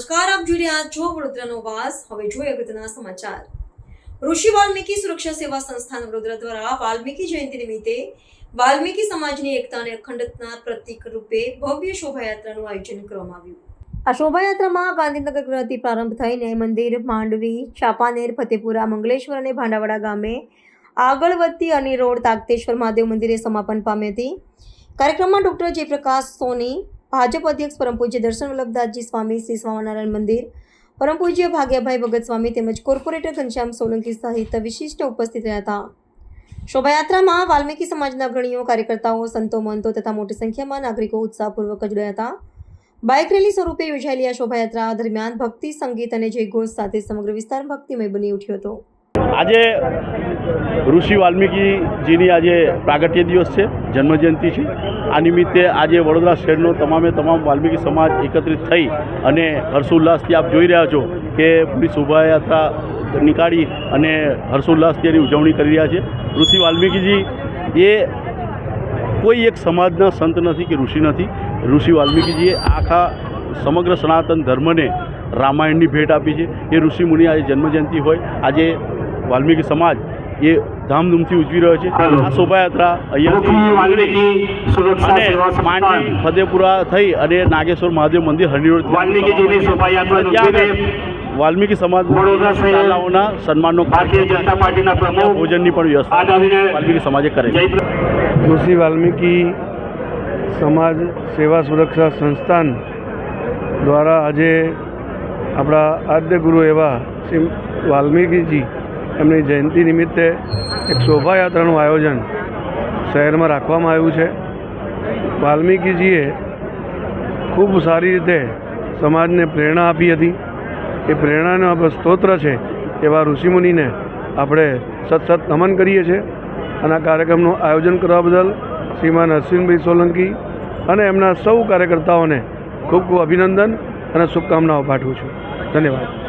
જોઈ રહ્યા છો વડોદરાનો વાસ. હવે જોઈએ અગત્યના સમાચાર. ઋષિ વાલ્મીકી સુરક્ષા સેવા સંસ્થાન વડોદરા દ્વારા વાલ્મીકી જયંતિ નિમિત્તે વાલ્મીકી સમાજની એકતા અને અખંડતના પ્રતીક રૂપે ભવ્ય શોભાયાત્રાનું આયોજન કરવામાં આવ્યું. આ શોભાયાત્રામાં ગાંધીનગર ગ્રહથી પ્રારંભ થઈ ન્યાય મંદિર, માંડવી, ચાપાનેર, ફતેપુરા, મંગલેશ્વર અને ભાંડાવાડા ગામે આગળ વધતી અની રોડ તાકતેશ્વર મહાદેવ મંદિરે સમાપન પામી હતી. કાર્યક્રમમાં ડૉક્ટર જયપ્રકાશ સોની ભાજપ અધ્યક્ષ પરમ પૂજ્ય દર્શન વલ્લભદાસજી સ્વામી, શ્રી સ્વામિનારાયણ મંદિર. પરમ પૂજ્ય ભાગ્યાભાઈ ભગત સ્વામી તેમજ કોર્પોરેટર ઘનશ્યામ સોલંકી સહિત વિશિષ્ટ ઉપસ્થિત રહ્યા હતા. શોભાયાત્રામાં વાલ્મીકી સમાજના અગ્રણીઓ, કાર્યકર્તાઓ, સંતો, મંતો તથા મોટી સંખ્યામાં નાગરિકો ઉત્સાહપૂર્વક જોડાયા હતા. બાઇક રેલી સ્વરૂપે યોજાયેલી આ શોભાયાત્રા દરમિયાન ભક્તિ, સંગીત અને જયઘોષ સાથે સમગ્ર વિસ્તાર ભક્તિમય બની ઉઠ્યો હતો. આજે ઋષિ વાલ્મીકીજીની આજે પ્રાગટ્ય દિવસ છે, જન્મજયંતિ છે. આ નિમિત્તે આજે વડોદરા શહેરનો તમામે તમામ વાલ્મીકી સમાજ એકત્રિત થઈ અને હર્ષોલ્લાસથી આપ જોઈ રહ્યા છો કે પૂરી શોભાયાત્રા નીકાળી અને હર્ષોલ્લાસથી એની ઉજવણી કરી રહ્યા છે. ઋષિ વાલ્મીકીજી એ કોઈ એક સમાજના સંત નથી કે ઋષિ નથી. ઋષિ વાલ્મીકીજીએ આખા સમગ્ર સનાતન ધર્મને રામાયણની ભેટ આપી છે. એ ઋષિ મુનિ આજે જન્મજયંતિ હોય. આજે વાલ્મીકી સમાજ એ ધામધૂમથી ઉજવી રહ્યો છે. આ શોભાયાત્રા અહીંયાથી માંડવી ફતેપુરા થઈ અને નાગેશ્વર મહાદેવ મંદિર હરિરોડ વાલ્મીકી સમાજ શાળાઓના સન્માનનો ભારતીય જનતા પાર્ટીના પ્રમુખ ભોજનની પણ વ્યવસ્થા વાલ્મીકી સમાજે કરે છે કૃષિ ઋષિ વાલ્મીકી સમાજ સેવા સુરક્ષા સંસ્થાન દ્વારા આજે આપણા આદ્ય ગુરુ એવા શ્રી વાલ્મીકીજી એમની જયંતિ નિમિત્તે એક શોભાયાત્રાનું આયોજન શહેરમાં રાખવામાં આવ્યું છે. વાલ્મીકીજીએ ખૂબ સારી રીતે સમાજને પ્રેરણા આપી હતી. એ પ્રેરણાનો આપણો સ્તોત્ર છે એવા ઋષિમુનિને આપણે સત સત નમન કરીએ છીએ. અને આ કાર્યક્રમનું આયોજન કરવા બદલ શ્રીમાન અશ્વિનભાઈ સોલંકી અને એમના સૌ કાર્યકર્તાઓને ખૂબ ખૂબ અભિનંદન અને શુભકામનાઓ પાઠવું છું. ધન્યવાદ.